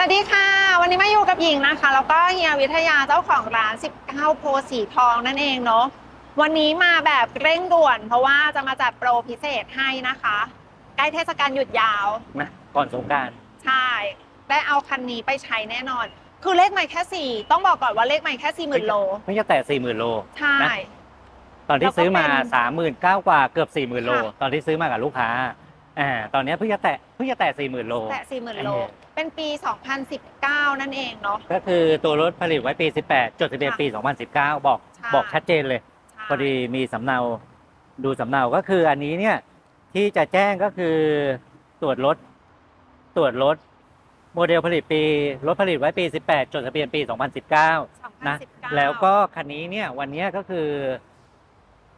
สวัสดีค่ะ วันนี้มาอยู่กับหญิงนะคะ แล้วก็เฮียวิทยาเจ้าของร้าน 19 โพสีทองนั่นเองเนาะวันนี้มาแบบเร่งด่วน เพราะว่าจะมาจัดโปรพิเศษให้นะคะ ใกล้เทศกาลหยุดยาวนะก่อนสงกรารใช่ได้เอาคันนี้ไปใช้แน่นอน คือเลขไม่แค่สี่ต้องบอกก่อนว่าเลขไม่แค่สี่หมื่นโลไม่จะแต่สี่หมื่นโล ใช่ นะ ตอนที่ซื้อมาแล้วก็เป็นสามหมื่นเก้ากว่าเกือบสี่หมื่นโล ค่ะ ตอนที่ซื้อมากับลูกค้าอ่าตอนนี้เพิ่งจะแตะเพิ่งจะแตะสี่หมื่นโล แต่สี่หมื่นโล เออ เป็นปี 2019 นั่นเองเนาะ ก็คือตัวรถผลิตไว้ปี 18 จดทะเบียนค่ะปี 2019 บอกใช่ บอกชัดเจนเลย ใช่พอดีมีสำเนาดูสำเนาก็คืออันนี้เนี่ยที่จะแจ้งก็คือตรวจรถตรวจรถโมเดลผลิตปีรถผลิตไว้ปี 18 จดทะเบียนปี 2019 นะ2019 แล้วก็คันนี้เนี่ยวันเนี้ยก็คือ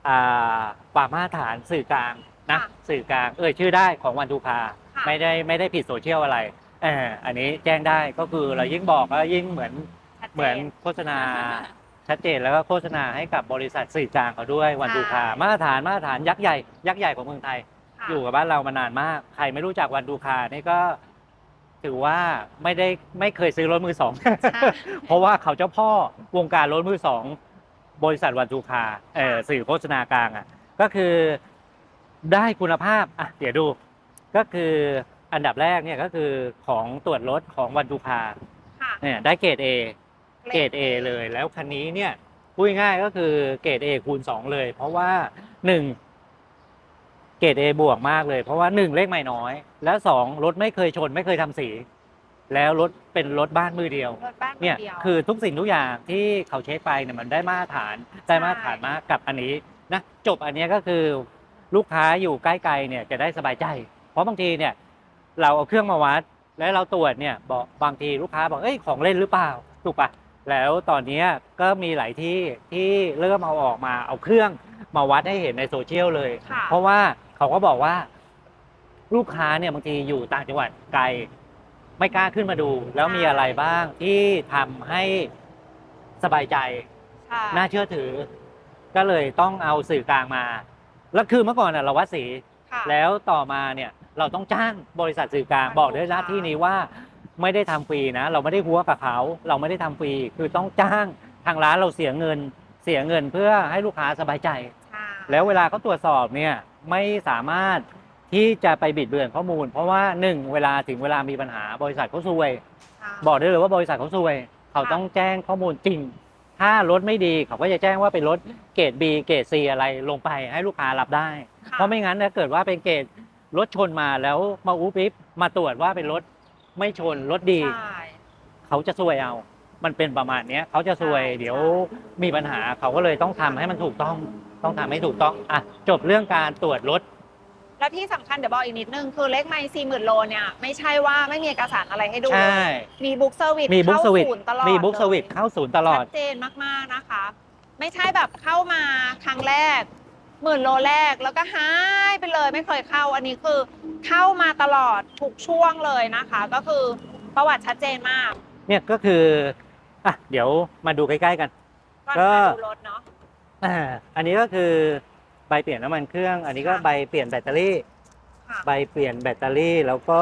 อ่าป่ามาตรฐานสื่อกลางนะค่ะสื่อกลางเอ่ยชื่อได้ของวันทูคาค่ะ ไม่ได้ไม่ได้ผิดโซเชียลอะไรเอออันนี้แจ้งได้ก็คือเรายิ่งบอกก็ยิ่งเหมือนชัดจ เหมือนโฆษณา ชัดเจนแล้วก็โฆษณาให้กับบริษัทสื่อกลางเขาด้วยวันทูคาใช่ มาตรฐานมาตรฐานยักษ์ใหญ่ยักษ์ใหญ่ของเมืองไทย ค่ะอยู่กับบ้านเรามานานมาก ใครไม่รู้จักวันดูคานี่ก็ ถือว่าไม่ได้ไม่เคยซื้อรถมือสองเพราะว่าเขาเจ้าพ่อวงการรถมือสองบริษัทวันดูคาเออสื่อโฆษณากลางอะก็คือได้คุณภาพอะเดี๋ยวดู ก็คือ อันดับแรกเนี่ยก็คือของตรวจรถของวันดูคาค่ะเนี่ยได้เกรด A เกรด A เลยแล้วคันนี้เนี่ยพูดง่ายๆก็คือเกรด A คูณ 2 เลย เพราะว่า 1 เกรด A บวกมากเลย เพราะว่า 1 เลขไม่น้อย แล้ว 2 รถไม่เคยชนไม่เคยทำสี แล้วรถเป็นรถบ้านมือเดียว รถบ้านเนี่ยดีวคือทุกสิ่งทุกอย่างที่เขาเช็คไปเนี่ยมันได้มาตรฐานได้มาตรฐานมากกับอันนี้นะจบอันเนี้ยก็คือลูกค้าอยู่ใกล้ๆเนี่ยจะได้สบายใจ เพราะบางทีเนี่ย เราเอาเครื่องมาวัด แล้วเราตรวจเนี่ยบอกบางทีลูกค้าบอกเอ้ยของเล่นหรือเปล่าถูกปะแล้วตอนเนี้ยก็มีหลายที่ที่เริ่มเอาออกมาเอาเครื่องมาวัดให้เห็นในโซเชียลเลย ค่ะ เพราะว่าเขาก็บอกว่า ลูกค้าเนี่ยบางทีอยู่ต่างจังหวัดไกล ไม่กล้าขึ้นมาดู แล้วมีอะไรบ้างที่ทำให้สบายใจ ใช่ น่าเชื่อถือ ก็เลยต้องเอาสื่อกลางมา แล้วคือเมื่อก่อนน่ะเราวัดสี ค่ะแล้วต่อมาเนี่ย เราต้องจ้างบริษัทสื่อกลางจ้างบอกด้วยหน้าลูกค้าที่นี้ว่าไม่ได้ทำฟรีนะ เราไม่ได้หัวกับเขา เราไม่ได้ทำฟรี คือต้องจ้างทางร้านเราเสียเงิน เสียเงินเพื่อให้ลูกค้าสบายใจใช่แล้วเวลาเขาตรวจสอบเนี่ยไม่สามารถที่จะไปบิดเบือนข้อมูล เพราะว่าหนึ่งเวลาถึงเวลามีปัญหาบริษัทเขาซวยค่ะบอกได้เลยว่าบริษัทเขาซวย เขาค่ะต้องแจ้งข้อมูลจริง ถ้ารถไม่ดีเขาก็จะแจ้งว่าเป็นรถเกรด B เกรด C อะไรลงไปให้ลูกค้ารับได้ค่ะเพราะไม่งั้นถ้าเกิดว่าเป็นเกรด รถชนมาแล้วมาอูปิ๊บมาตรวจว่าเป็นรถไม่ชนรถดี ใช่ เขาจะซวยเอา มันเป็นประมาณเนี้ยเขาจะซวย ใช่ เดี๋ยวมีปัญหาเขาก็เลยต้องทำให้มันถูกต้อง ต้องทำให้ถูกต้อง อะ จบเรื่องการตรวจรถ แล้วที่สำคัญเดี๋ยวบอกอีกนิดนึง คือเลขไม่สี่หมื่นโลเนี่ย ไม่ใช่ว่าไม่มีเอกสารอะไรให้ดูใช่ เลยมีบุ๊กเซอร์วิสมีบุ๊กเข้าสวิตศูนย์ตลอดมีบุ๊กสวิตเลยเข้าศูนย์ตลอดชัดเจนมากๆนะคะ ไม่ใช่แบบเข้ามาครั้งแรก หมื่นโลแรกแล้วก็หายไปเลยไม่เคยเข้า อันนี้คือเข้ามาตลอดทุกช่วงเลยนะคะ ก็คือประวัติชัดเจนมากเนี่ยก็คืออะเดี๋ยวมาดูใกล้ๆกัน ก่อนก็ มาดูรถเนาะอ่าอันนี้ก็คือใบเปลี่ยนน้ำมันเครื่อง อันนี้ก็ค่ะใบเปลี่ยนแบตเตอรี่ ค่ะ ใบเปลี่ยนแบตเตอรี่แล้วก็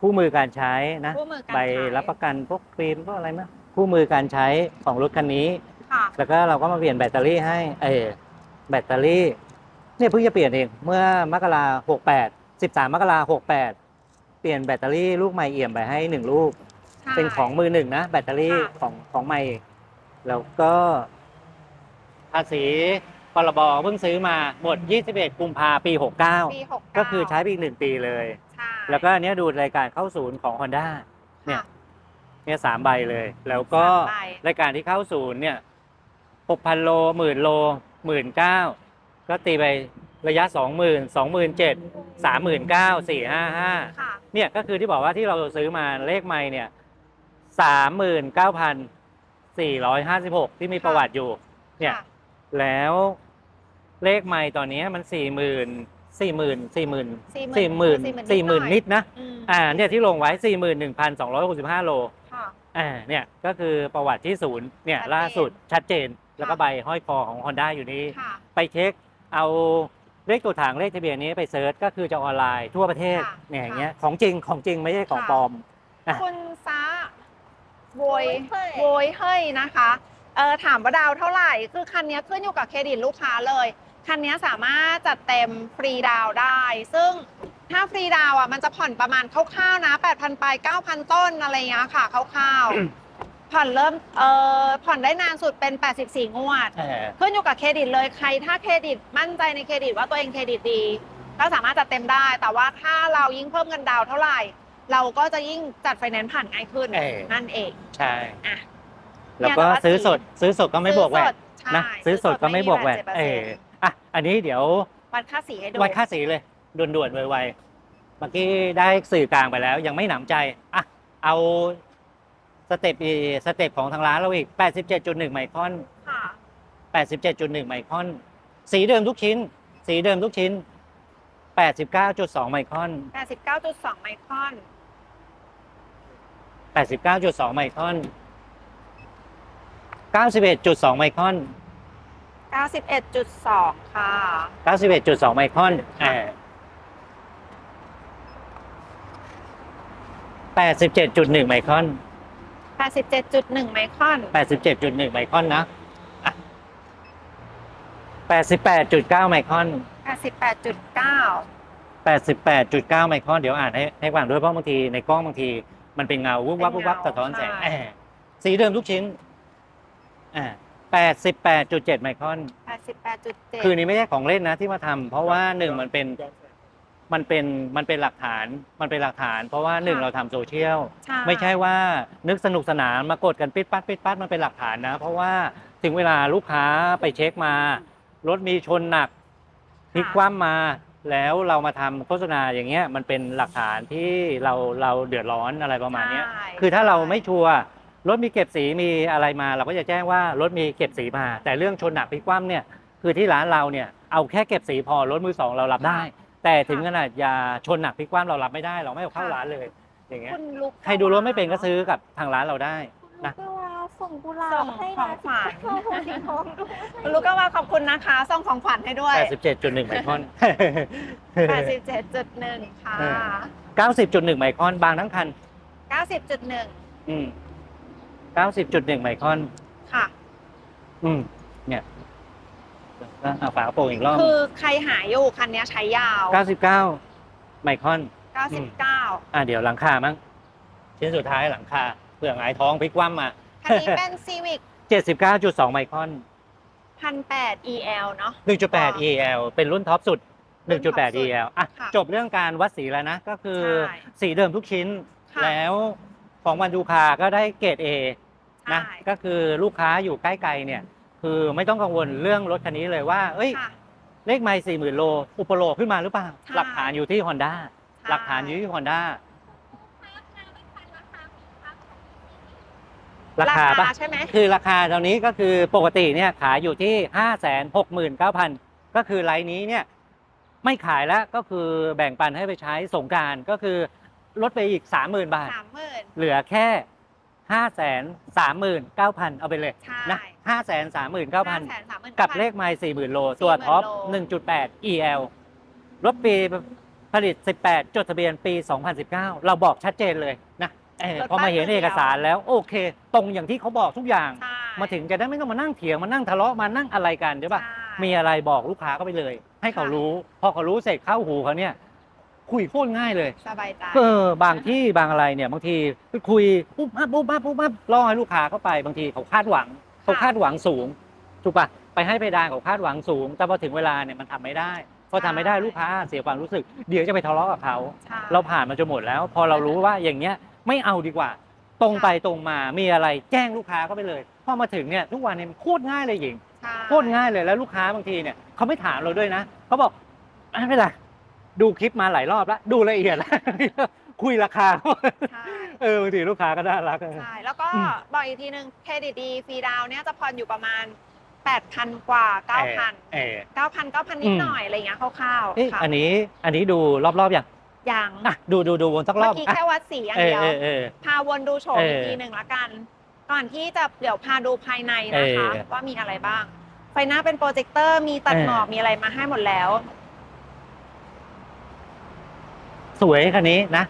คู่มือการใช้นะ คู่มือการใบใช้รับประกันพวกฟิล์มพวกอะไรมั้ยคู่มือการใช้ของรถคันนี้ ค่ะ แล้วก็เราก็มาเปลี่ยนแบตเตอรี่ให้ เออ แบตเตอรี่เนี่ยเพิ่งจะเปลี่ยนเองเมื่อมกราหกแปดสิบสามมกราหกแปดเปลี่ยนแบตเตอรี่ลูกใหม่เอี่ยมไปให้หนึ่งลูก ใช่ เป็นของมือหนึ่งนะ แบตเตอรี่ค่ะ ของของใหม่ แล้วก็ภาษีพรบเพิ่งซื้อมาหมด 21 กุมภาปี ปีหก69เก้าก็คือใช้ไปอีกหนึ่งปีเลย ใช่ แล้วก็อันเนี้ยดูรายการเข้าศูนย์ของ Honda เนี่ยค่ะเนี่ยสามใบเลย แล้วก็สามใบ รายการที่เข้าศูนย์เนี่ยหกพันโลหมื่นโล หมื่นเก้าก็ตีไประยะสองหมื่นสองหมื่นเจ็ดสามหมื่นเก้าสี่ห้าห้าค่ะ เนี่ยก็คือที่บอกว่าที่เราซื้อมาเลขไม่เนี่ยสามหมื่นเก้าพันสี่ร้อยห้าสิบหกที่มีประวัติอยู่ เนี่ย ค่ะ แล้วเลขไม่ตอนนี้มันสี่หมื่นสี่หมื่นสี่หมื่น40,000สี่หมื่นสี่หมื่นหน่อยนิดนะ อืมอ่า เนี่ยที่ลงไว้สี่หมื่นหนึ่งพันสองร้อยหกสิบห้าโล ค่ะ อ่า เนี่ยก็คือประวัติที่ศูนย์เนี่ยชัดเจน ล่าสุดชัดเจน แล้วก็ค่ะใบห้อยคอของ Honda อยู่นี้ ค่ะ ไปเช็คเอาเลขตัวถังเลขทะเบียนนี้ไปเซิร์ชก็คือจะออนไลน์ทั่วประเทศค่ะเนี่ยอย่างค่ะเงี้ยของจริงของจริงไม่ใช่ของค่ะ ปลอม อะ คุณซาโวยโวยเฮ้ยนะคะเออถามว่าดาวเท่าไหร่ คือคันนี้ขึ้นอยู่กับเครดิตลูกค้าเลย คันนี้สามารถจัดเต็มฟรีดาวน์ได้ ซึ่งถ้าฟรีดาวน์อะมันจะผ่อนประมาณคร่าวๆนะ 8,000 ไป 9,000 ต้นอะไรอย่างเงี้ยค่ะคร่าวๆ ผ่อนเริ่มเอ่อผ่อนได้นานสุดเป็น 84 งวดเออขึ้นอยู่กับเครดิตเลยใครถ้าเครดิตมั่นใจในเครดิตว่าตัวเองเครดิตดี ก็สามารถจัดเต็มได้ แต่ว่าถ้าเรายิ่งเพิ่มเงินดาวน์เท่าไหร่ เราก็จะยิ่งจัดไฟแนนซ์ผ่านง่ายขึ้นเออ นั่นเอง ใช่ อะแล้วก็เนี่ยแต่ว่า ซื้อสีสดซื้อสดก็ไม่บวกแวซื้อดสดใช่นะซื้อสดก็ไม่บวกแวด7%เอออะอันนี้เดี๋ยววัดค่าสีให้ดู วัดค่าสีเลยด่วนๆไวๆเมื่อกี้ได้สื่อกลางไปแล้ว ยังไม่หนำใจอะเอา สเต็ปอีสเต็ปของทางร้านเราอีก 87.1 ไมครอน ค่ะ 87.1 ไมครอน สีเดิมทุกชิ้น สีเดิมทุกชิ้น 89.2 ไมครอน 89.2 ไมครอน 89.2 ไมครอน 91.2 ไมครอน 91.2 ค่ะ 91.2 ไมครอนเออ87.1 ไมครอน 87.1 ไมครอน 87.1 ไมครอนนะอะ88.9 ไมครอน 88.9 88.9 ไมครอน เดี๋ยวอ่านให้ให้ฟังด้วยเพราะบางทีในกล้องบางที มันเป็นเงาวุบวับวุบวับสะท้อนแสงใช่ แอบสีเดิมทุกชิ้นอ่า88.7 ไมครอน 88.7 คือนี้ไม่ใช่ของเล่นนะที่มาทำเพราะว่าหนึ่งมันเป็น มันเป็นมันเป็นหลักฐานมันเป็นหลักฐาน เพราะว่าหนึ่งเราทำโซเชียลใช่ ไม่ใช่ว่านึกสนุกสนานมากดกันปิดปัดปิดปัดมันเป็นหลักฐานนะ เพราะว่าถึงเวลาลูกค้าไปเช็คมา รถมีชนหนักพลิกคว่ำมา แล้วเรามาทำโฆษณาอย่างเงี้ยมันเป็นหลักฐานที่เราเราเดือดร้อนอะไรประมาณเนี้ย ใช่คือถ้าเราไม่ชัวร์รถมีเก็บสีมีอะไรมา เราก็จะแจ้งว่ารถมีเก็บสีมา แต่เรื่องชนหนักพลิกคว่ำเนี่ยคือที่ร้านเราเนี่ยเอาแค่เก็บสีพอรถมือสองเรารับได้ แต่ถึงขนาดยาชนหนักพลิกคว่ำเรารับไม่ได้ เราไม่เอาเข้าร้านเลย อย่างเงี้ย คุณลุกใครดูรถไม่เป็นก็ซื้อกับทางร้านเราได้นะก็ว่าส่งกุหลาส่บงให้ขอนะงขวัญเข้าหัวสีทองด้วยคุณลุกก็ว่าขอบคุณนะคะส่งของขวัญให้ด้วย 87.1 ไมครอน 87.1 ค่ะ เออ90.1 ไมครอนบางทั้งคัน 90.1 อืม 90.1 ไมครอน ค่ะ อืม เนี่ย แล้วเอาฝากระโปรงอีกรอบ คือใครหาอยู่คันนี้ใช้ยาว 99 ไมครอน 99 อะเดี๋ยวหลังคามั้งชิ้นสุดท้ายหลังคาเปลือกหงายท้องพลิกคว่ำมาคันนี้เป็น Civic 79.2 ไมครอน 1,800 EL เนาะ 1.8 EL เป็นรุ่นท็อปสุด รุ่นท็อปสุด1.8 EL อะค่ะจบเรื่องการวัดสีแล้วนะ ก็คือใช่สีเดิมทุกชิ้น ค่ะ แล้วของวันดูคาก็ได้เกรด A นะใช่ ก็คือลูกค้าอยู่ใกล้ๆเนี่ย คือไม่ต้องกังวลเรื่องรถคันนี้เลยว่า เอ้ย ค่ะ เลขไม่สี่หมื่นโล อุปโลกขึ้นมาหรือเปล่า ใช่ หลักฐานอยู่ที่ Honda ใช่หลักฐานอยู่ที่ Honda ราคาปะใช่ไหมคือราคาตอนนี้ก็คือปกติเนี่ยขายอยู่ที่ 5 6 9 0 0 0 ก็คือไลน์นี้เนี่ยไม่ขายแล้วก็คือแบ่งปันให้ไปใช้สงกรารก็คือลดไปอีก 30,000 บาท สามหมื่นเหลือแค่ 5 3 9 0 0 0 เอาไปเลย ใช่นะ 5 3 9 0 0 0ห้าแสนสามหมื่นกับเลขไมล์40,000 โล ตัวท็อปโล1.8 EL รถปีผลิต 18 จดทะเบียนปี 2019 เราบอกชัดเจนเลยนะเออพอมาเห็นเอกสารแล้วโอเค ตรงอย่างที่เขาบอกทุกอย่างใช่มาถึงจะได้ไม่ต้องมานั่งเถียงมานั่งทะเลาะมานั่งอะไรกันใช่ปะใช่มีอะไรบอกลูกค้าก็ไปเลย ให้เขาค่ะรู้ พอเขารู้เสร็จเข้าหูเขาเนี่ยคุยโคตรง่ายเลยสบายใจเออบางที่บางอะไรเนี่ยบางทีไปคุยปุ๊บปั๊บปุ๊บปั๊บปุ๊บปั๊บล่อให้ลูกค้าเข้าไปบางทีเขาคาดหวัง เขาคาดหวังสูงถูกปะไปให้ไปดานเขาคาดหวังสูง แต่พอถึงเวลาเนี่ยมันทำไม่ได้พอทำไม่ได้ลูกค้าเสียความรู้สึก เดี๋ยวจะไปทะเลาะกับเขาใช่เราผ่านมาจนหมดแล้ว พอเรารู้ว่าอย่างเงี้ยไม่เอาดีกว่า ตรงไปตรงมามีอะไรแจ้งลูกค้าก็ไปเลยพอมาถึงเนี่ยทุกวันเนี่ยโคตรง่ายเลยหญิงใช่โคตรง่ายเลยแล้วลูกค้าบางทีเนี่ยเขาไม่ถามเราด้วยนะเขาบอกไม่เป็นไรดูคลิปมาหลายรอบแล้ว ดูละเอียดแล้วคุยราคาใช่ เออบางทีลูกค้าก็น่ารัก ใช่แล้วก็อืมบอกอีกทีหนึ่งเครดิตดีฟรีดาวน์เนี่ยจะผ่อนอยู่ประมาณ 8,000 กว่า 9,000 เออ9,000 9,000 นิดหน่อยอะไรเงี้ยคร่าวเอ๊ะๆค่ะอันนี้อันนี้ดูรอบๆอย่างยังอะดูดูดูวนสักรเมื่ออบกี้อะแค่วัดสีอย่างเออเดียว เออเออ พาวนดูโฉมเอออีกทีหนึ่งละกัน ก่อนที่จะเดี๋ยวพาดูภายในนะคะ เออว่ามีอะไรบ้าง ไฟหน้าเป็นโปรเจคเตอร์มีตัดเออหมอกมีอะไรมาให้หมดแล้ว สวยคันนี้นะ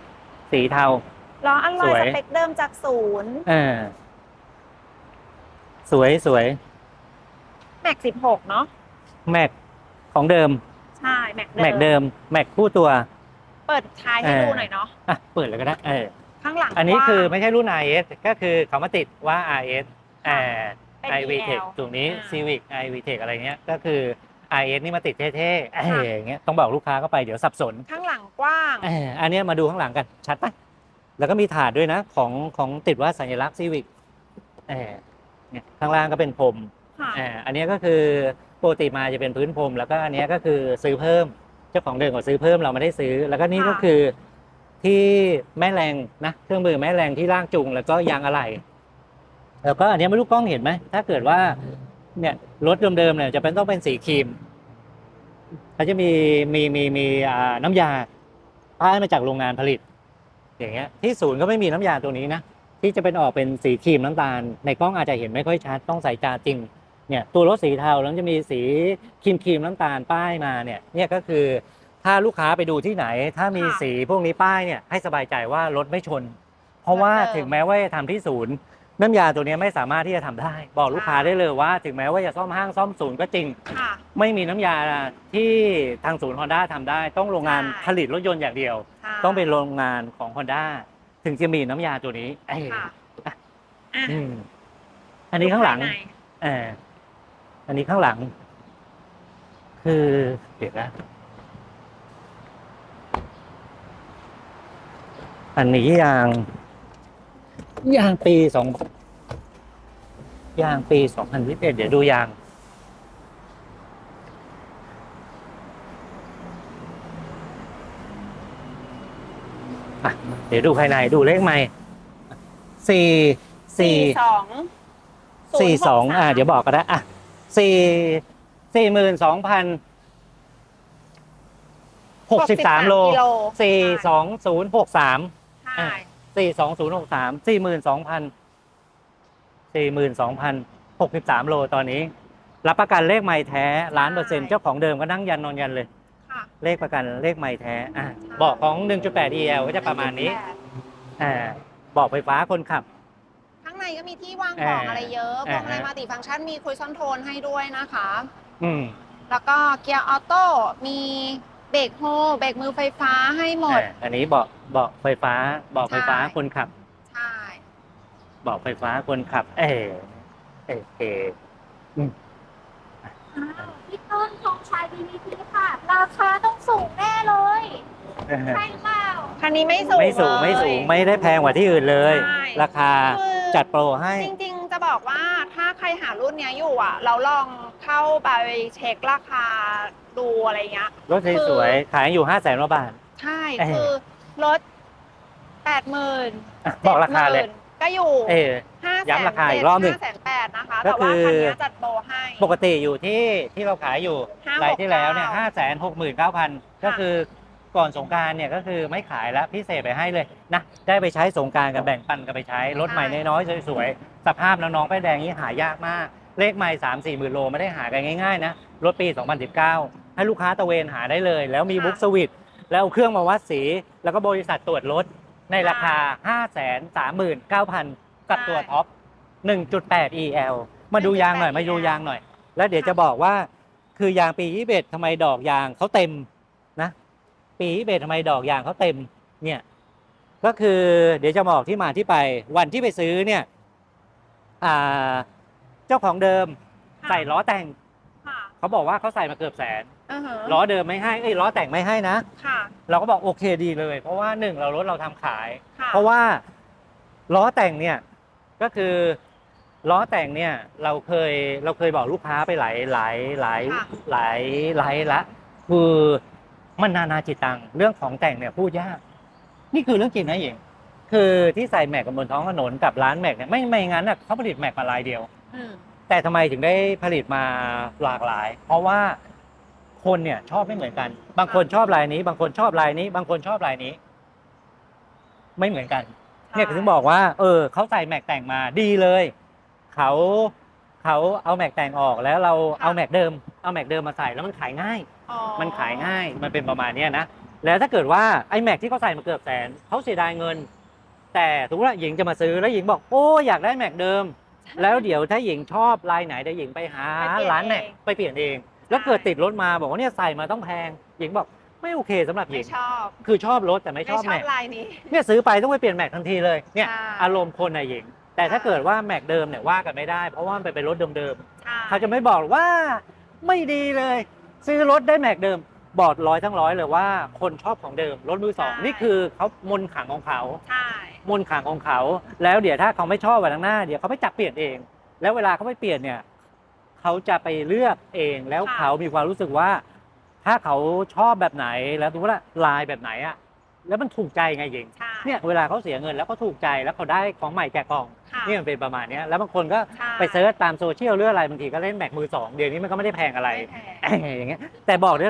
สีเทา ล้ออัลลอสยวยสเปคเดิมจากศูนย์เออสวยสวยแม็กสิบหกเนาะแม็กของเดิม ใช่แม็กแม็กเดิม แม็กคู่ตัว เปิดท้ายให้เออดูหน่อยเนาะอะเปิดเลยก็ได้เออข้างหลังอันนี้กว้าง คือไม่ใช่รุ่น RS ก็คือเขามาติดว่า RS อ่า เป็น iV Tech EL ตรงนี้ อ่า Civic iV Tech อะไรเงี้ยก็คือ RS นี่มาติดเท่ๆเอ้ยอย่างเงี้ยต้องบอกลูกค้าเข้าไปเดี๋ยวสับสนข้างหลังกว้าง เอออันเนี้ยมาดูข้างหลังกันชัดปะ แล้วก็มีถาดด้วยนะของของติดว่าสัญลักษณ์ Civic เออเนี่ยข้างล่างก็เป็นพรมค่ะอ่าอันเนี้ยก็คือปกติมาจะเป็นพื้นพรมแล้วก็อันเนี้ยก็คือซื้อเพิ่มเจ้าของเดิมก็ซื้อเพิ่มเราไม่ได้ซื้อ แล้วก็นี่ก็คือที่แม่แรงนะเครื่องมือแม่แรงที่ล่างจุง แล้วก็ยางอะไหล่แล้วก็อันเนี้ยไม่รู้กล้องเห็นไหมถ้าเกิดว่า เนี่ยรถเดิมๆเนี่ยจะเป็นต้องเป็นสีครีมเขาจะมีมีมีมีอ่าน้ำยาป้ายมาจากโรงงานผลิต อย่างเงี้ยที่ศูนย์ก็ไม่มีน้ำยาตัวนี้นะที่จะเป็นออกเป็นสีครีมน้ำตาล ในกล้องอาจจะเห็นไม่ค่อยชัดต้องใส่จาจริงเนี่ยตัวรถสีเทาแล้วจะมีสีครีมครีมน้ำตาลป้ายมาเนี่ยเนี่ยก็คือถ้าลูกค้าไปดูที่ไหน ถ้ามีค่ะสีพวกนี้ป้ายเนี่ยให้สบายใจว่ารถไม่ชน เพราะว่าเหมือนเดิมถึงแม้ว่าจะทำที่ศูนย์ น้ำยาตัวเนี้ยไม่สามารถที่จะทำได้ บอกลูกค้าค่ะได้เลยว่า ถึงแม้ว่าจะซ่อมห้างซ่อมศูนย์ก็จริงค่ะไม่มีน้ำยาที่ทางศูนย์ฮอนด้าทำได้ ต้องโรงงานใช่ผลิตรถยนต์อย่างเดียวใช่ต้องเป็นโรงงานของฮอนด้าถึงจะมีน้ำยาตัวนี้เอ้ยค่ะอะอะอืมอันนี้ข้างหลังภยในเอออันนี้ข้างหลัง คือเดี๋ยวนะอันนี้ยาง ยางปีสองยางปีสองพันยี่สิบเอ็ดเดี๋ยวดูยางอะเดี๋ยวดูภายในดูเลขใหม่สี่สี่สองสี่สองอ่าเดี๋ยวบอกก็ได้อะสี่สี่หมื่นสองพันหกสิบสามโลกิโลสี่สองศูนย์หกสามใช่ สี่สองศูนย์หกสามสี่หมื่นสองพันสี่หมื่นสองพันหกสิบสามโลตอนนี้ รับประกันเลขไม่แท้ล้านเปอร์เซ็นต์เจ้าของเดิมก็นั่งยันนอนยันเลย ค่ะเลขประกันเลขไม่แท้อะบอกของ 1.8 EL ก็จะประมาณนี้อ่าบอกไฟฟ้าคนขับ ข้างในก็มีที่วางของเออออะไรเยอะพวงมาลัยอ่าฮะมัลติฟังก์ชันมีคุยซอนโทนให้ด้วยนะคะ อืม แล้วก็เกียร์ออโต้มี เบรกโฮเบรกมือไฟฟ้าให้หมด อ่าอันนี้บอกบอกไฟฟ้าบอกไฟฟ้าใช่ คนขับใช่บอกไฟฟ้าคนขับ เออเออเอออ้าวพี่ต้นทองชัย BBT ค่ะ ราคาต้องสูงแน่เลยใช่หรือเปล่าคันนี้ไม่สูงไม่สูงเลย ไม่สูงไม่ได้แพงกว่าที่อื่นเลย ใช่ ราคาคือจัดโปรให้ จริง ๆ จะบอกว่าถ้าใครหารุ่นเนี้ยอยู่อะ เราลองเข้าไปเช็คราคาดูอะไรเงี้ย รถสวยๆขายอยู่5 0 0แสนกว่าบาท ใช่เออคือรถแปดหมื่นอะบอกราคาเลยก็อยู่เออห้าแสนย้ำราคาอีกรอบหนึ่งห้าแสนแปดนะคะก็แต่ว่าคือคันเนี้ยจัดโปรให้ ปกติอยู่ที่ที่เราขายอยู่569รายที่แล้วเนี่ยห้าแสนหกหมื่นเก้าพันก็คือก่อนสงกรารเนี่ยก็คือไม่ขายแล้วพิเศษไปให้เลยนะได้ไปใช้สงกรารกันแบ่งปันกันไปใช้รถใหม่น้อยๆสวยๆ สภาพน้องๆป้ายแดงนี้หายากมาก เลขใหม่สามสี่หมื่นโลไม่ได้หากันง่ายๆนะ รถปี 2019 ให้ลูกค้าตะเวนหาได้เลย แล้วมีค่ะบุ๊กสวิตแล้วเอาเครื่องมาวัดสี แล้วก็บริษัทตรวจรถในราคา 5 3 9 0 0 0 กับตัวท็อป 1.8 EL มาดูยางหน่อย มาดูยางหน่อย แล้วเดี๋ยวจะบอกว่า คือยางปี 21ทำไมดอกยางเขาเต็มนะ ปี 21ทำไมดอกยางเขาเต็มเนี่ยก็คือเดี๋ยวจะบอกที่มาที่ไปวันที่ไปซื้อเนี่ย อ่าเจ้าของเดิมค่ะใส่ล้อแต่งค่ะเขาบอกว่าเขาใส่มาเกือบแสนอือฮะล้อเดิมไม่ให้เอ้ยล้อแต่งไม่ให้นะ ค่ะเราก็บอกโอเคดีเลย เพราะว่าหนึ่งเรารถเราทำขาย ค่ะเพราะว่าล้อแต่งเนี่ยก็คือล้อแต่งเนี่ยเราเคยเราเคยบอกลูกค้าไปหลายหลายหลายค่ะหลายหลายละคือมันนานาจิตตังเรื่องของแต่งเนี่ยพูดยาก นี่คือเรื่องจริงนะหญิง คือที่ใส่แม็กกับบนท้องถนนกับร้านแม็กเนี่ยไม่ไม่งั้นน่ะเขาผลิตแม็กมาลายเดียว อืมแต่ทำไมถึงได้ผลิตมาหลากหลาย เพราะว่าคนเนี่ยชอบไม่เหมือนกัน บางคนชอบลายนี้ บางคนชอบลายนี้ บางคนชอบลายนี้ ไม่เหมือนกัน เนี่ยถึงบอกว่า เออเขาใส่แม็กแต่งมาดีเลยเขาเขาเอาแม็กแต่งออกแล้วเราค่ะเอาแม็กเดิมเอาแม็กเดิมมาใส่แล้วมันขายง่าย อ๋อมันขายง่ายมันเป็นประมาณเนี้ยนะแล้วถ้าเกิดว่าไอ้แม็กที่เขาใส่มาเกือบแสนเขาเสียดายเงิน แต่สมมติว่าหญิงจะมาซื้อแล้วหญิงบอกโอ้อยากได้แม็กเดิม แล้วเดี๋ยวถ้าหญิงชอบลายไหนเดี๋ยวหญิงไปหาไปเปลี่ยนร้านแม็กเอง ไปเปลี่ยนเอง แล้วเกิดติดรถมาบอกว่าเนี่ยใส่มาต้องแพง หญิงบอกไม่โอเคสำหรับหญิไม่ง ชอบคือชอบรถแต่ไม่ชอบไม่ชอแม็บกลายนี้ เนี่ยซื้อไปต้องไปเปลี่ยนแม็กทันทีเลยเนี่ยใช่ อารมณ์คนน่ะหญิง แต่ถ้าเกิดว่าแม็กเดิมเนี่ยว่ากันไม่ได้ เพราะว่ามันเป็นรถเดิมใช่ๆเขาจะไม่บอกว่าไม่ดีเลย ซื้อรถได้แม็กเดิม บอกร้อยทั้งร้อยเลยว่าคนชอบของเดิมรถมือสองนี่คือเขามนต์ขลังของเขา ใช่ มนต์ขลังของเขา แล้วเดี๋ยวถ้าเขาไม่ชอบวันข้างหน้าเดี๋ยวเขาไปจับเปลี่ยนเอง แล้วเวลาเขาไปเปลี่ยนเนี่ยเขาจะไปเลือกเองแล้วเขามีความรู้สึกว่า ถ้าเขาชอบแบบไหนแล้วสมมติว่าลายแบบไหนอะแล้วมันถูกใจไงหญิงใช่เนี่ยเวลาเขาเสียเงินแล้วเขาถูกใจแล้วเขาได้ของใหม่แกะกล่องค่ะนี่มันเป็นประมาณเนี้ยแล้วบางคนก็ใช่ไปเซิร์ชตามโซเชียลหรืออะไรบางทีก็เล่นแม็กมือสองเดี๋ยวนี้มันก็ไม่ได้แพงอะไร ไม่แพง อย่างเงี้ยแต่บอกได้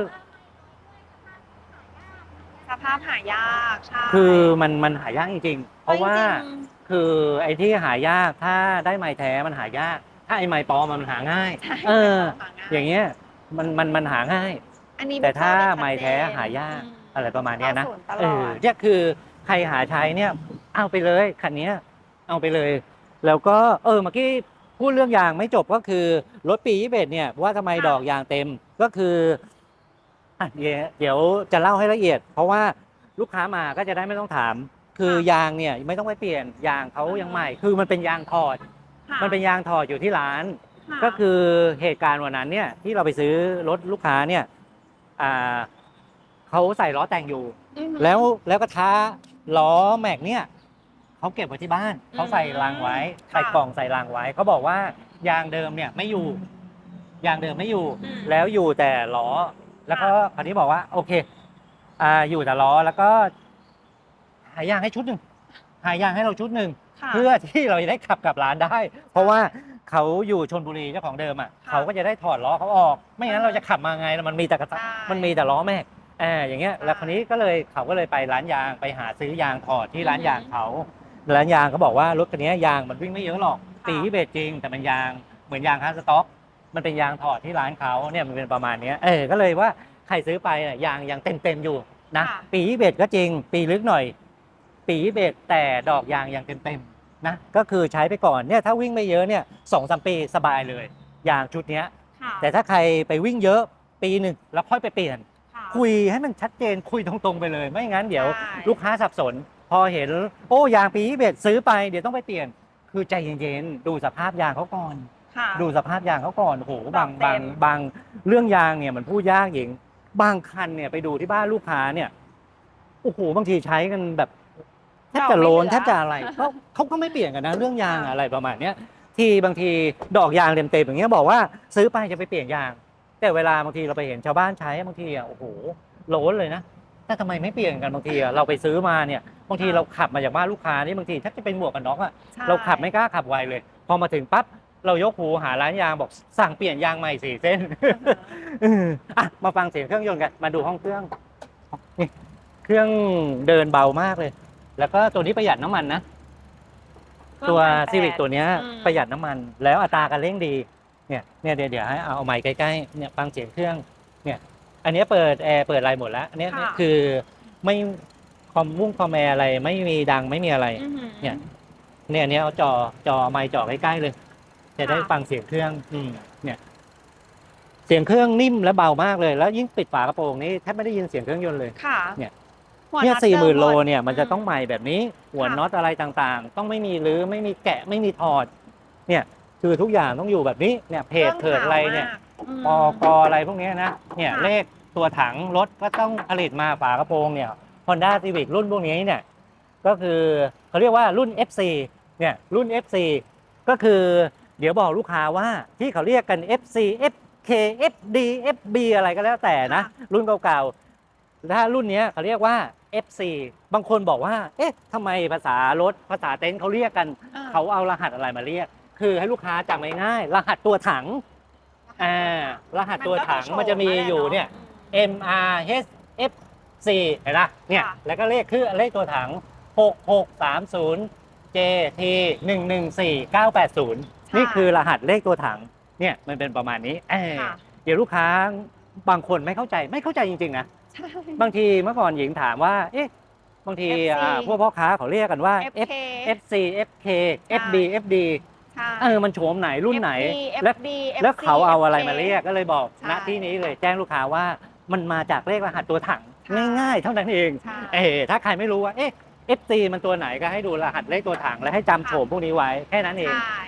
สภาพหายากใช่คือมันมันหายากจริงๆ เพราะว่าจงคือไอ้ที่หายากถ้าได้ไม้แท้มันหายาก ถ้าไอ้ไม้ปลอมมันหาง่าย ๆใช่เออ หง่อย่างเงี้ยมันมันมันหาง่าย อันนี้แต่ถ้าชัดเจนไม้แท้หายากอืมอะไรประมาณเนี้ยนะเข้าศูนย์ตลอดเออเนี่ยคือใครหาใช้เนี่ย เอาไปเลยคันเนี้ยเอาไปเลย แล้วก็เออเมื่อกี้พูดเรื่องยางไม่จบก็คือรถปี21เนี่ยว่าทำไมดอกยางเต็มก็คืออะ เดี๋ยวเดี๋ยวจะเล่าให้ละเอียด เพราะว่าลูกค้ามาก็จะได้ไม่ต้องถาม คือยางเนี่ยไม่ต้องไปเปลี่ยนยางเขายังใหม่ คือมันเป็นยางถอด ค่ะมันเป็นยางถอดอยู่ที่ร้านะก็คือเหตุการณ์วันนั้นเนี่ยที่เราไปซื้อรถลูกค้าเนี่ยอ่าเขาใส่ล้อแต่งอยู่อือหือแล้วแล้วก็ท้าล้อแม็กเนี่ยเขาเก็บไว้ที่บ้านอืมเขาใส่รางไว้ค่ะใส่กล่องใส่รางไว้เขาบอกว่ายางเดิมเนี่ยไม่อยู่ ยางเดิมไม่อยู่ อืม แล้วอยู่แต่ล้อ แล้วก็คราวนี้บอกว่า โอเคอ่าอยู่แต่ล้อแล้วก็หายางให้ชุดหนึ่งหายางให้เราชุดหนึ่งค่ะ เพื่อที่เราจะได้ขับกลับร้านได้ เพราะว่าเขาอยู่ชนบุรีเจ้าของเดิมอะค่ะเขาก็จะได้ถอดล้อเขาออก ไม่งั้นเราจะขับมาไงมันมีแต่กระใช่มันมีแต่ล้อแม็กเอออย่างเงี้ยใช่แล้วคนนี้ก็เลยเขาก็เลยไปร้านยางไปหาซื้อยางถอดที่ร้านอือหือยางเขาร้านยางเขาบอกว่ารถคันนี้ยางมันวิ่งไม่เยอะหรอกค่ะปีที่เบสจริง แต่มันยางเหมือนยางฮาร์ดสต็อก มันเป็นยางถอดที่ร้านเขาเนี่ยมันเป็นประมาณเนี้ยเออก็เลยว่า ใครซื้อไปอะยางยังเต็มเต็มๆอยู่นะค่ะ ปีที่เบสก็จริง ปีลึกหน่อย ปีที่เบสแต่ดอกยางยังเต็มเต็มๆนะก็คือใช้ไปก่อนเนี่ยถ้าวิ่งไม่เยอะเนี่ยสองสามปีสบายเลยยางชุดเนี้ย ค่ะแต่ถ้าใครไปวิ่งเยอะปีหนึ่งแล้วค่อยไปเปลี่ยนค่ะคุยให้มันชัดเจนคุยตรงๆไปเลย ไม่งั้นเดี๋ยวใช่ ลูกค้าสับสน พอเห็นโอ้ยางปีที่เบสซื้อไปเดี๋ยวต้องไปเปลี่ยน คือใจเย็นๆดูสภาพยางเขาก่อน ค่ะ ดูสภาพยางเขาก่อนโอ้โหบางดอกเต็บางมบางเรื่องยางเนี่ยมันพูดยากหญิง บางคันเนี่ยไปดูที่บ้านลูกค้าเนี่ยโอ้โหบางทีใช้กันแบบแทบจะโลนแทบจะอะไรเขาเขาก็ไม่เปลี่ยนกันนะเรื่องยางอะไรประมาณเนี้ยที่บางทีดอกยางเต็มๆอย่างเงี้ยบอกว่าซื้อไปจะไปเปลี่ยนยาง แต่เวลาบางทีเราไปเห็นชาวบ้านใช้บางทีอะโอ้โหโลนเลยนะแต่ทำไมไม่เปลี่ยนกันบางทีอะเราไปซื้อมาเนี่ยบางทีเราขับมาจากบ้านลูกค้านี่บางทีแทบจะเป็นหมวกกันน็อกอะใช่เราขับไม่กล้าขับไวเลย พอมาถึงปั๊บ เรายกหูหาร้านยางบอกสั่งเปลี่ยนยางใหม่สี่เส้นเอออะมาฟังเสียงเครื่องยนต์กัน มาดูห้องเครื่องนี่เครื่องเดินเบามากเลย แล้วก็ตัวนี้ประหยัดน้ำมันนะ ตัวประมาณซีวิกแปดตัวเนี้ยอืมประหยัดน้ำมัน แล้วอัตราการเร่งดี เนี่ยเนี่ยเดี๋ยวเดี๋ยวให้เอาเอาไมค์ใกล้ๆเนี่ยฟังเสียงเครื่อง เนี่ย อันเนี้ยเปิดแอร์เปิดอะไรหมดแล้วอันเนี้ยค่ะคือไม่คอมมุ่งคอมแอร์อะไร ไม่มีดังไม่มีอะไรอื้อหือเนี่ยเนี่ยอันเนี้ยเอาจอจอไมค์จ่อใกล้ๆเลย จะได้ค่ะฟังเสียงเครื่องอืมเนี่ย เสียงเครื่องนิ่มและเบามากเลย แล้วยิ่งปิดฝากระโปรงนี่แทบไม่ได้ยินเสียงเครื่องยนต์เลย ค่ะเนี่ย หัวเนี่ยน็อตสี่หมื่นดิโลหดเนี่ยมันจะอืต้องใหม่แบบนี้ หัวค่ะ น็อตอะไรต่างๆ ต้องไม่มีรื้อไม่มีแกะไม่มีถอด เนี่ย คือทุกอย่างต้องอยู่แบบนี้เนี่ยเพจคเถิดอะไรเนี่ย ม ปอกออะไรพวกเนี้ยนะ เนี่ยค่ะ เลขตัวถังรถก็ต้องผลิตมาฝากระโปรงเนี่ย Honda Civic รุ่นพวกนี้เนี่ยก็คือเขาเรียกว่ารุ่น FC เนี่ยรุ่น FC ก็คือ เดี๋ยวบอกลูกค้าว่าที่เขาเรียกกัน FC FK FD FB อะไรก็แล้วแต่นะ รุ่นเก่าๆถ้ารุ่นเนี้ยเขาเรียกว่า FC บางคนบอกว่า เอ๊ะทำไมภาษารถภาษาเต็นท์เขาเรียกกันอ่เขาเอารหัสอะไรมาเรียก คือให้ลูกค้าจำง่ายๆรหัสตัวถังอ่ารหัสตัวถังมันจะมีอยู่เนี่ย M R H F C เห็นไหมเนี่ยค่ะแล้วก็เลขคือเลขตัวถัง 6630 J T 114 980 นี่คือรหัสเลขตัวถังเนี่ยมันเป็นประมาณนี้เออค่ะ เดี๋ยวลูกค้าบางคนไม่เข้าใจไม่เข้าใจจริงๆนะใช่ บางทีเมื่อก่อนหญิงถามว่า เอ๊ะบางที FC อ่าพวกพ่อค้าเขาเรียกกันว่า FK F FC FK FB FD ใช่ เออมันโฉมไหนรุ่นไหน FD แล้ว FD แล้วเขาเอาอะไร FK มาเรียกก็เลยบอกใช่ ณที่นี้เลยแจ้งลูกค้าว่ามันมาจากเลขรหัสตัวถังใช่ง่ายๆ เท่านั้นเอง ใช่ เออถ้าใครไม่รู้ว่าเอ๊ะ FC มันตัวไหนก็ให้ดูรหัสเลขตัวถังและให้จำโฉมพวกนี้ไว้แค่นั้นเอง ใช่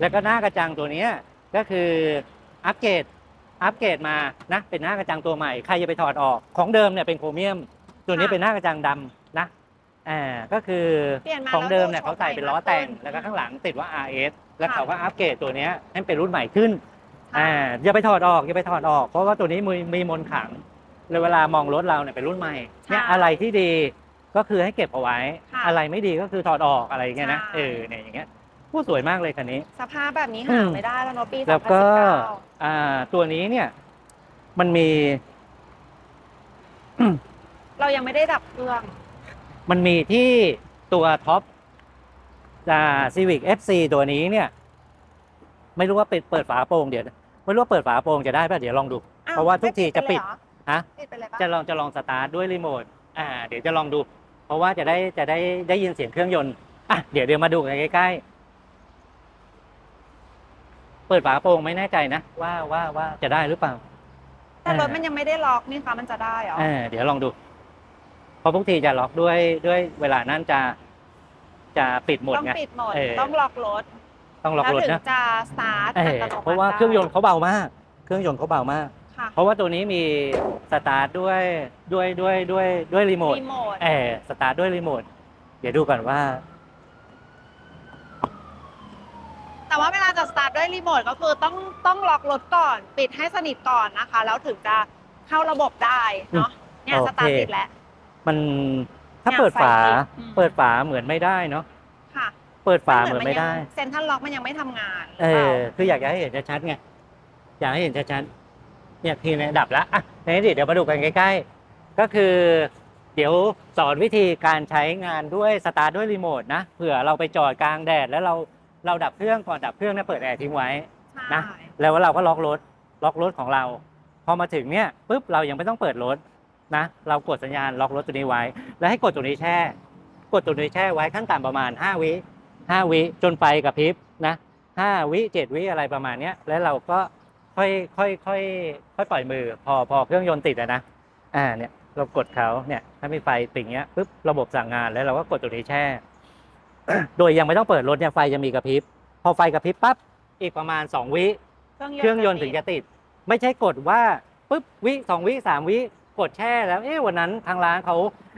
แล้วก็หน้ากระจังตัวเนี้ยก็คืออัปเกรดอัปเกรดมานะเป็นหน้ากระจังตัวใหม่ใครจะไปถอดออกของเดิมเนี่ยเป็นโครเมียม ตัวนี้เป็นหน้ากระจังดำนะอ่าก็คือเปลี่ยนมาของเดิมเนี่ยแล้วดูเขาใส่เป็นล้อแต่งโฉมใหม่มากขึ้นแล้วก็ข้างหลังติดว่า RS แล้วค่ะเขาก็อัปเกรดตัวเนี้ยให้เป็นรุ่นใหม่ขึ้นค่ะอ่าอย่าไปถอดออกอย่าไปถอดออก เพราะว่าตัวนี้มีมีมนต์ขลังเลยเวลามองรถเราเนี่ยเป็นรุ่นใหม่เนี่ยอะไรที่ดีก็คือให้เก็บเอาไว้ค่ะอะไรไม่ดีก็คือถอดออกอะไรอย่างเงี้ยนะใช่เออเนี่ยอย่างเงี้ย ผู้สวยมากเลยคันนี้ สภาพแบบนี้อืหามไม่ได้แล้วเนาะปีแล้วก็2019อ่าตัวนี้เนี่ย มันมี เรายังไม่ได้ดับเครื่อง มันมีที่ตัวท็อปอ่า Civic FC ตัวนี้เนี่ย ไม่รู้ว่าเปิดเปิดฝาโปร่งเดี๋ยวไม่รู้ว่าเปิดฝาโปร่งจะได้ป่ะเดี๋ยวลองดู อ้เพราะว่าทุกทีจะปิดไม่เลยเหรอฮะปิดไปเลยปะจะลองจะลองสตาร์ทด้วยรีโมทอ่า เดี๋ยวจะลองดู เพราะว่าจะได้จะได้ได้ยินเสียงเครื่องยนต์อะเดี๋ยวเดี๋ยวมาดูกันใกล้ๆ เปิดฝาโปร่งไม่แน่ใจนะว่าว่าว่าจะได้หรือเปล่า แต่รถมันยังไม่ได้ล็อกนี่คะมันจะได้เหรออ่าเดี๋ยวลองดู เพราะทุกทีจะล็อกด้วยด้วยเวลานั้นจะ จะปิดหมดต้องไง ปิดหมดเออ ต้องล็อกรถต้องล็อกแล้วรถถึงนะจะสตาร์ทเออัอตโนมัติเพราะว่าเครื่องยนต์ได้เขาเบามาก เครื่องยนต์เขาเบามาก ค่ะเพราะว่าตัวนี้มีสตาร์ทด้วยด้วยด้วยด้วยด้วยรีโมทรีโมทเออสตาร์ทด้วยรีโมทเดี๋ยวดูก่อนว่า แต่ว่าเวลาจะสตาร์ทด้วยรีโมทก็คือต้องต้องล็อกรถก่อน ปิดให้สนิทก่อนนะคะ แล้วถึงจะเข้าระบบได้เนาะเนี่ยโอเคสตาร์ทติดแล้ว มันถ้าเนี่ยเปิดฝาไฟติดอืมเปิดฝาเหมือนไม่ได้เนาะค่ะเปิดฝาเหมือนไม่ได้เซ็นทรัลล็อกมันยังไม่ทำงานหเอรือเปล่าอคืออยากจะให้เห็นชัดๆไงอยากให้เห็นชัดๆเนี่ยทีนี้ดับแล้วอะในนี้เดี๋ยวมาดูกันใกล้ ๆ ก็คือ เดี๋ยวสอนวิธีการใช้งานด้วยสตาร์ทด้วยรีโมทนะเผื่อเราไปจอดกลางแดดแล้วเรา เราดับเครื่องก่อนดับเครื่องเนี่ยเปิดแอร์ทิ้งไว้นะใช่แล้วเราก็ล็อกรถล็อกรถของเรา พอมาถึงเนี่ยปุ๊บเรายังไม่ต้องเปิดรถนะ เรากดสัญญาณล็อกรถตัวนี้ไว้ แล้วให้กดตัวนี้แช่ กดตัวนี้แช่ไว้ขั้นต่ำประมาณ 5 วิ5วิจนไฟกระพริบนะ5วิ7วิอะไรประมาณเนี้ยแล้วเราก็ค่อยค่อยค่อยค่อยปล่อยมือ พอพอเครื่องยนต์ติดอะนะอ่าเนี่ยเรากดเขาเนี่ยถ้ามีไฟติ่งเงี้ยปุ๊บระบบสั่งงานแล้วเราก็กดตัวนี้แช่ โดยยังไม่ต้องเปิดรถเนี่ยไฟจะมีกระพริบ พอไฟกระพริบปั๊บอีกประมาณ 2 วิเครื่องยนต์ถึงจะติด ไม่ใช่กดว่าปุ๊บวิสองวิสามวิกดแช่แล้วเอ๊ะวันนั้นทางร้านเขา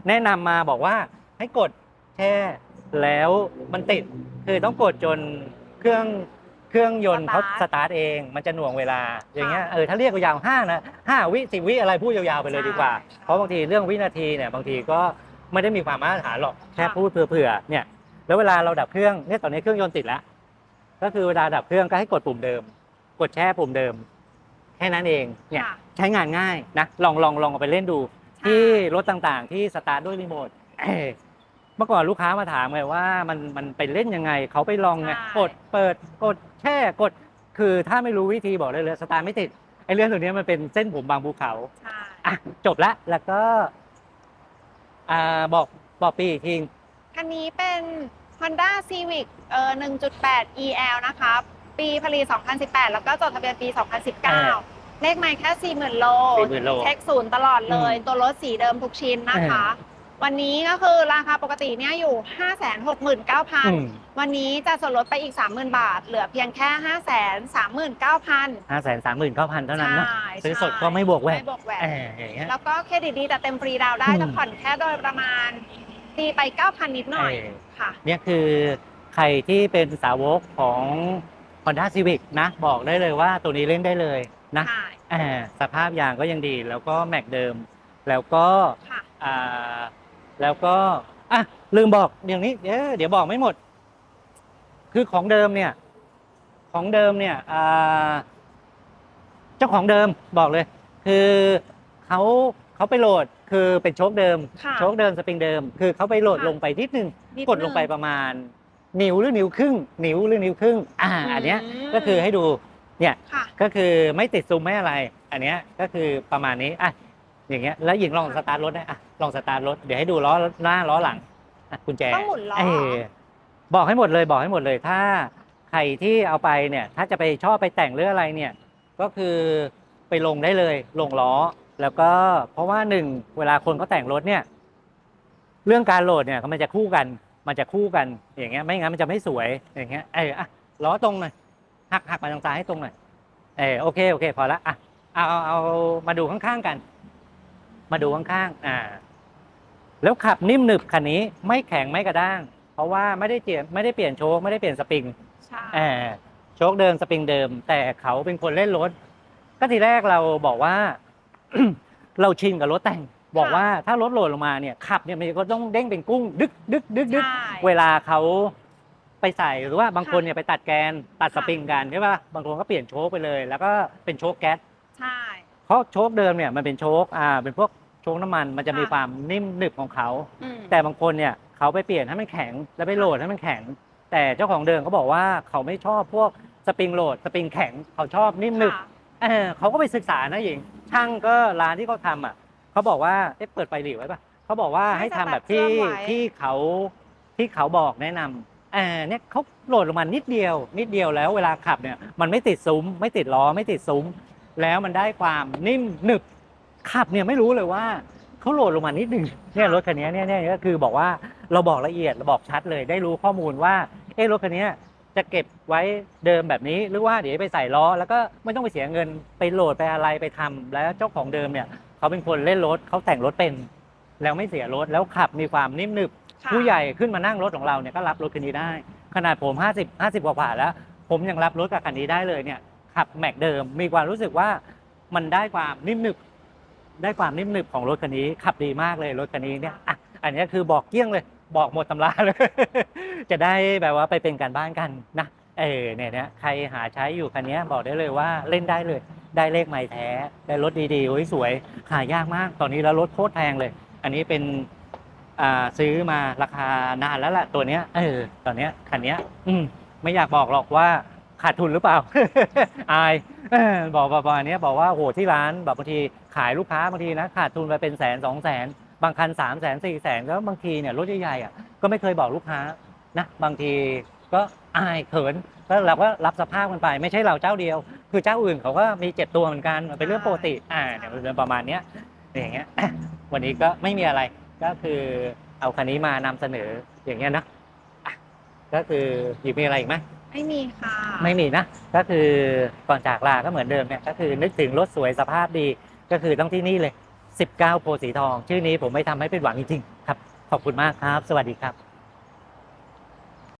แนะนำมาบอกว่าให้กดแช่แล้วมันติด คือต้องกดจนเครื่องเครื่องยนต์เขาสตาร์ทเอง มันจะหน่วงเวลาอย่างเงี้ยเออถ้าเรียกยาวห้านะห้าวิสิบวิอะไรพูดยาวๆไปเลยดีกว่า เพราะบางทีเรื่องวินาทีเนี่ยบางทีก็ไม่ได้มีความมาตรฐานหรอกแค่พูดเผื่อๆเนี่ย แล้วเวลาเราดับเครื่องเนี่ยตอนนี้เครื่องยนต์ติดแล้ว ก็คือเวลาดับเครื่องก็ให้กดปุ่มเดิม กดแช่ปุ่มเดิม แค่นั้นเองเนี่ยค่ะใช้งานง่ายนะลองลองลองเอาไปเล่นดู ใช่ ที่รถต่างๆ ที่สตาร์ทด้วยรีโมทเอ้ยเมื่อก่อนลูกค้ามาถามไงว่ามันมันไปเล่นยังไง เขาไปลองไงใช่ กดเปิดกดแช่กด คือถ้าไม่รู้วิธีบอกเลยเลยสตาร์ทไม่ติดไอ้เรื่องตัวเนี้ยมันเป็นเส้นผมบางภูเขา ใช่ อะจบละแล้วก็ อ่าบอกบอกปีอีกทีคันนี้เป็น Honda Civic เอ่อ1.8 EL นะคะ ปีผลิต 2018 แล้วก็จดทะเบียนปีอ่า2019 เลขไม่แค่ 40,000 โล 40,000โล เช็คศูนย์ตลอดเลยอืมตัวรถสีเดิมทุกชิ้นนะคะอ่าวันนี้ก็คือราคาปกติเนี่ยอยู่ อืม569,000 วันนี้จะส่วนลดไปอีก 30,000 บาท เหลือเพียงแค่ 539,000 ห้าแสนสามหมื่นเก้าพันเท่านั้นนะ ใช่ซื้อสดใช่ก็ไม่บวกแวดไม่บวกแหวเอออย่างเงี้ย แล้วก็เครดิตดีแต่เต็มฟรีดาวน์ได้อืม จะผ่อนแค่โดยประมาณตีไป 9,000 นิดหน่อยเออ ค่ะ เนี่ยคือใครที่เป็นสาวกของ Honda Civic นะ บอกได้เลยว่าตัวนี้เล่นได้เลยนะใช่อ่าสภาพยางก็ยังดี แล้วก็แม็กเดิม แล้วก็ค่ะ อ่าแล้วก็อะลืมบอกเดี๋ยวนี้เดี๋ยวเดี๋ยวบอกไม่หมด คือของเดิมเนี่ย ของเดิมเนี่ยอ่าเจ้าของเดิมบอกเลย คือเขาเขาไปโหลดคือเป็นโชคเดิม ค่ะ โชคเดิมสปริงเดิม คือเขาไปโหลดค่ะ ลงไปนิดนึง นิกดลงไปประมาณ นิ้วหรือนิ้วครึ่ง นิ้วหรือนิ้วครึ่งอ่าอันเนี้ยมก็คือให้ดูเนี่ยค่ะ ก็คือไม่ติดซูมไม่อะไร อันเนี้ยก็คือประมาณนี้อะอย่างเงี้ยแล้วหญิงลองสตาร์ทรถได้อะลองสตาร์ทรถเดี๋ยวให้ดูล้อหน้าล้อหลังอะกุญแจต้องหมุนล้อเออบอกให้หมดเลยบอกให้หมดเลยถ้าใครที่เอาไปเนี่ยถ้าจะไปชอบไปแต่งหรืออะไรเนี่ยก็คือไปลงได้เลยลงล้อ แล้วก็เพราะว่าหนึ่งเวลาคนเขาแต่งรถเนี่ย เรื่องการโหลดเนี่ยมันจะคู่กัน มันจะคู่กันอย่างเงี้ยไม่งั้นมันจะไม่สวยอย่างเงี้ยเอออะล้อตรงหน่อยหักหักมาทางซ้ายให้ตรงหน่อยเออโอเคโอเค พอละอะเอาเอาเอามาดูข้างๆกัน มาดูข้างๆอ่า แล้วขับนิ่มหนึบคันนี้ไม่แข็งไม่กระด้าง เพราะว่าไม่ได้เปลี่ยนไม่ได้เปลี่ยนโชคไม่ได้เปลี่ยนสปริงใช่เออโชคเดิมสปริงเดิม แต่เขาเป็นคนเล่นรถก็ทีแรกเราบอกว่า เราชินกับรถแต่ง บอกว่าถ้ารถโหลดลงมาเนี่ยขับเนี่ยมันก็ต้องเด้งเป็นกุ้ง ดึกดึกดึกดึกใช่เวลาเขาไปใส่หรือว่าบางคนค่ะเนี่ยไปตัดแกนตัดสค่ะ ปริงกันใช่ป่ะบางคนก็เปลี่ยนโชคไปเลย แล้วก็เป็นโชคแก๊สใช่ เพราะโชคเดิมเนี่ยมันเป็นโชคอ่าเป็นพวกโชคน้ำมันมันจะมีค่ะ ความนิ่มหนึบของเขา อืมแต่บางคนเนี่ยเขาไปเปลี่ยนให้มันแข็งแล้วไปโหลดให้มันแข็ง แต่เจ้าของเดิมเขาบอกว่าเขาไม่ชอบพวกสปริงโหลดสปริงแข็งเขาชอบนิ่มหนึบ ค่ะ เออเขาก็ไปศึกษานะหญิงช่างก็ร้านที่เขาทำอะ เขาบอกว่าเอ๊ะเปิดไฟหลีไว้ปะเขาบอกว่าให้ทำแบบที่ที่เขาที่เขาบอกแนะนำเออเนี่ยเขาโหลดลงมานิดเดียว นิดเดียวแล้วเวลาขับเนี่ย มันไม่ติดซุ้ม ไม่ติดล้อไม่ติดซุ้ม แล้วมันได้ความนิ่มหนึบ ขับเนี่ยไม่รู้เลยว่าเขาโหลดลงมานิดหนึ่งเนี่ยรถคันนี้เนี่ยเนี่ยก็คือบอกว่าเราบอกละเอียดเราบอกชัดเลยได้รู้ข้อมูลว่าเออรถคันนี้จะเก็บไว้เดิมแบบนี้หรือว่าเดี๋ยวไปใส่ล้อ แล้วก็ไม่ต้องไปเสียเงินไปโหลดไปอะไรไปทำแล้วเจ้าของเดิมเนี่ย เขาเป็นคนเล่นรถเขาแต่งรถเป็น แล้วไม่เสียรถแล้วขับมีความนิ่มหนึบค่ะผู้ใหญ่ขึ้นมานั่งรถของเราเนี่ยก็รับรถคันนี้ได้ ขนาดผม 50 50กว่าๆแล้ว ผมยังรับรถกับคันนี้ได้เลยเนี่ยขับแม็กเดิมมีความรู้สึกว่ามันได้ความนิ่มหนึบได้ความนิ่มหนึบของรถคันนี้ ขับดีมากเลยรถคันนี้เนี่ยอะอันนี้คือบอกเกลี้ยงเลย บอกหมดตำราเลย จะได้แบบว่าไปเป็นการบ้านกันนะ เออเนี่ยใครหาใช้อยู่คันนี้บอกได้เลยว่าเล่นได้เลย ได้เลขใหม่แท้ได้รถดีๆโอ้ยสวย หายากมากตอนนี้แล้วรถโคตรแพงเลย อันนี้เป็นซื้อมาราคานานแล้วล่ะตัวเนี้ยเออตอนเนี้ยคันเนี้ย อืมไม่อยากบอกหรอกว่าขาดทุนหรือเปล่า อายเออบอกประมาณเนี้บอกว่าโหที่ร้านแบบบางทีขายลูกค้าบางทีนะขาดทุนไปเป็นแสนสองแสนบางคันสามแสนสี่แสนแล้วบางทีเนี่ยรถใหญ่ๆอะก็ไม่เคยบอกลูกค้านะบางทีก็ อายเขินก็เราก็รับสภาพกันไป ไม่ใช่เราเจ้าเดียว คือเจ้าอื่นเขาก็มีเจ็บตัวเหมือนกันมันเป็นเรื่องปกติอ่าเนี่ยมันเป็นประมาณเนี้ยอย่างเงี้ยวันนี้ก็ไม่มีอะไรก็คือเอาคันนี้มานำเสนออย่างเงี้ยนะอะก็คือหยิบมีอะไรอีกไหมไม่มีค่ะ ไม่มีนะ ก็คือก่อนจากลาก็เหมือนเดิมเนี่ยก็คือนึกถึงรถสวยสภาพดีก็คือต้องที่นี่เลย 19 โพธิ์สีทอง ชื่อนี้ผมไม่ทำให้เป็นหวังจริงๆครับ ขอบคุณมากครับ สวัสดีครับ